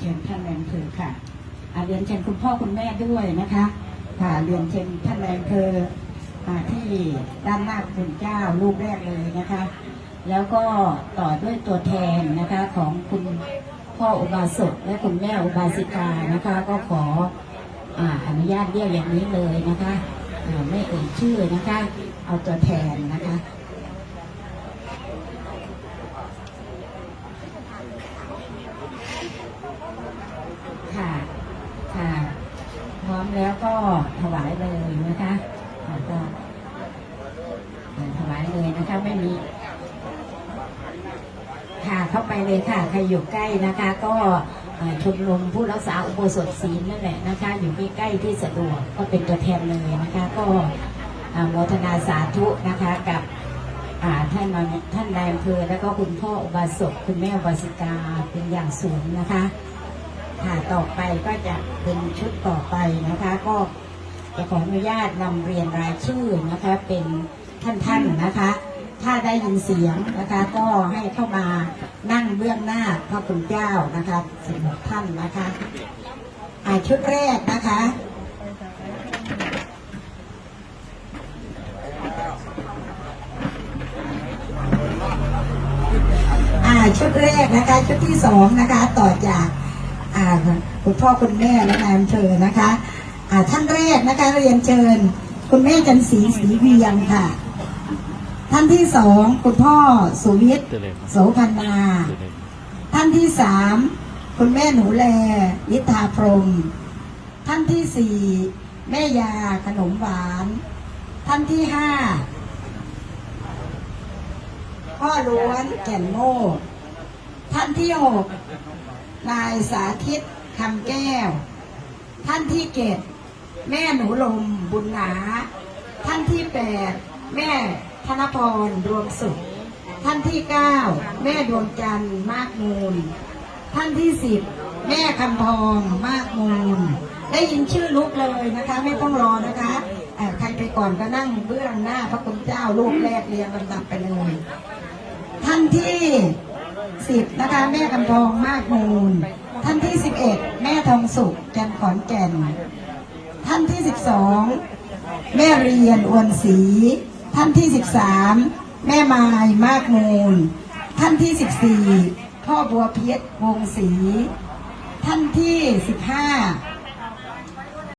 เชิญท่านแรงเพอค่ะเรียนเชิญคุณพ่อคุณแม่ด้วยนะคะค่ะเรียนเชิญท่านแรงเพอที่ด้านหน้าคุณเจ้ารูปแรกเลยนะคะ แล้วก็ต่อด้วยตัวแทนนะคะของคุณพ่ออุบาสกและคุณแม่อุบาสิกานะคะ ก็ขอออนุญาตเรียกอย่างนี้เลยนะคะไม่เอ่ยชื่อนะคะ เอาตัวแทนนะคะ ค่ะ พ ร้อมแล้วก็ถวายเลยนะคะก็เอ่อถวายเลยนะคะไม่มี ค่ะเข้าไปเลยค่ะใครอยู่ใกล้นะคะ ก็ชมรมผู้รักษาอุโบสถศีลนั่นแหละนะคะ อยู่ใกล้ๆที่สะดวกก็เป็นตัวแทนเลยนะคะ ก็โมทนาสาธุนะคะกับท่านท่านนายอำเภอแล้วก็คุณพ่ออุบาสกคุณแม่อุบาสิกาเป็นอย่างสูงนะคะ ค่ะต่อไปก็จะเป็นชุดต่อไปนะคะ ก็จะขออนุญาตนำเรียนรายชื่อนะคะ เป็นท่านๆนะคะ ถ้าได้ยินเสียงนะคะ ก็ให้เข้ามานั่งเบื้องหน้าพระคุณเจ้านะคะสิบหกท่านนะคะอ่าชุดแรกนะคะอ่าชุดแรกนะคะ ชุดที่สองนะคะ ต่อจาก อ่าคุณพ่อคุณแม่และนายอำเภอนะคะอ่าท่านแรกนะคะเรียนเชิญ คุณแม่จันศรีศรีเวียงค่ะ ท่านที่สองคุณพ่อสุวิทย์โสพันนาท่านที่สามคุณแม่หนูแลยิทธาพรหมท่านที่สี่แม่ยาขนมหวาน ท่านที่ห้าพ่อล้วนแก่นโง่ ท่านที่หกนายสาธิตคำแก้ว ท่านที่เจ็ดแม่หนูลมบุญหนา ท่านที่แปดแม่ธนพรรวมสุข ท่านที่เก้าแม่ดวงจันทร์มากมูล ท่านที่สิบแม่คำพองมากมูล ได้ยินชื่อลุกเลยนะคะ ไม่ต้องรอนะคะใครไปก่อนก็นั่งเบื้องหน้าพระคุณเจ้ารูปแรกเรียงลำดับไปเลย ท่านที่ สิบนะคะ แม่กำพองมากมูล ท่านที่สิบเอ็ดแม่ทองสุขจันขอนแก่น ท่านที่สิบสองแม่เรียนอวนศรีท่านที่สิบสามแม่ไมายมากมูล ท่านที่สิบสี่พ่อบัวเพียรวงศรีท่านที่สิบห้า